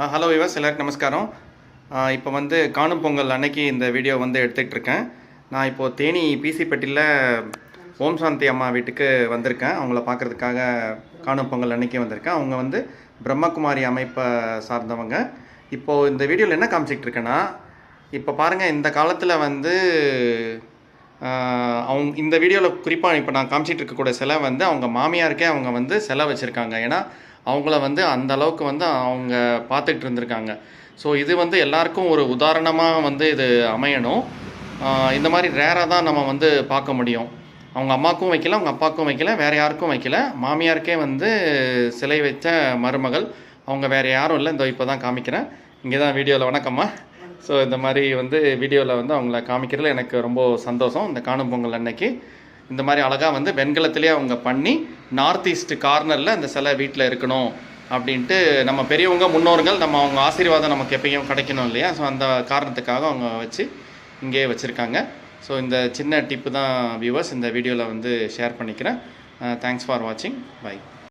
Hello விவாஸ் எல்லாருக்கும் நமஸ்காரம். இப்போ வந்து காணும் பொங்கல் அன்னைக்கு இந்த வீடியோ வந்து எடுத்துகிட்டு இருக்கேன் நான் இப்போது தேனி பிசிப்பட்டியில் ஓம் சாந்தி அம்மா வீட்டுக்கு வந்திருக்கேன். அவங்கள பார்க்குறதுக்காக காணும் பொங்கல் அன்னைக்கு வந்திருக்கேன். அவங்க வந்து பிரம்மகுமாரி அமைப்பை சார்ந்தவங்க. இப்போது இந்த வீடியோவில் என்ன காமிச்சிக்கிட்டு இருக்கேன்னா இப்போ பாருங்கள் இந்த காலத்தில் வந்து அவங்க இந்த வீடியோவில் குறிப்பாக இப்போ நான் காமிச்சிட்டு இருக்கக்கூடிய சிலை வந்து அவங்க மாமியாருக்கே அவங்க வந்து சிலை வச்சுருக்காங்க. ஏன்னா அவங்கள வந்து அந்த அளவுக்கு வந்து அவங்க பார்த்துட்டு இருந்திருக்காங்க. ஸோ இது வந்து எல்லாருக்கும் ஒரு உதாரணமாக வந்து இது அமையணும். இந்த மாதிரி ரேராக தான் நம்ம வந்து பார்க்க முடியும். அவங்க அம்மாக்கும் வைக்கல அவங்க அப்பாவுக்கும் வைக்கல வேறு யாருக்கும் வைக்கல. மாமியாருக்கே வந்து சிலை வச்ச மருமகள். அவங்க வேறு யாரும் இல்லை. இந்த இப்போ தான் காமிக்கிறேன். இங்கே தான் வீடியோவில் வணக்கம்மா ஸோ இந்த மாதிரி வந்து வீடியோவில் வந்து அவங்கள காமிக்கிறதுல எனக்கு ரொம்ப சந்தோஷம். இந்த காணும் பொங்கல் அன்னைக்கு. இந்த மாதிரி அழகாக வந்து வெண்கலத்திலே அவங்க பண்ணி நார்த் ஈஸ்ட் கார்னரில் இந்த சிலை வீட்டில் இருக்கணும் அப்படின்ட்டு நம்ம பெரியவங்க முன்னோர்கள் நம்ம அவங்க ஆசீர்வாதம் நமக்கு எப்பயும் கிடைக்கணும் இல்லையா? ஸோ அந்த காரணத்துக்காக அவங்க வச்சு இங்கேயே வச்சுருக்காங்க. ஸோ இந்த சின்ன டிப்பு தான் வியூவர்ஸ் இந்த வீடியோவில் வந்து ஷேர் பண்ணிக்கிறேன். தேங்க்ஸ் ஃபார் வாட்சிங் பை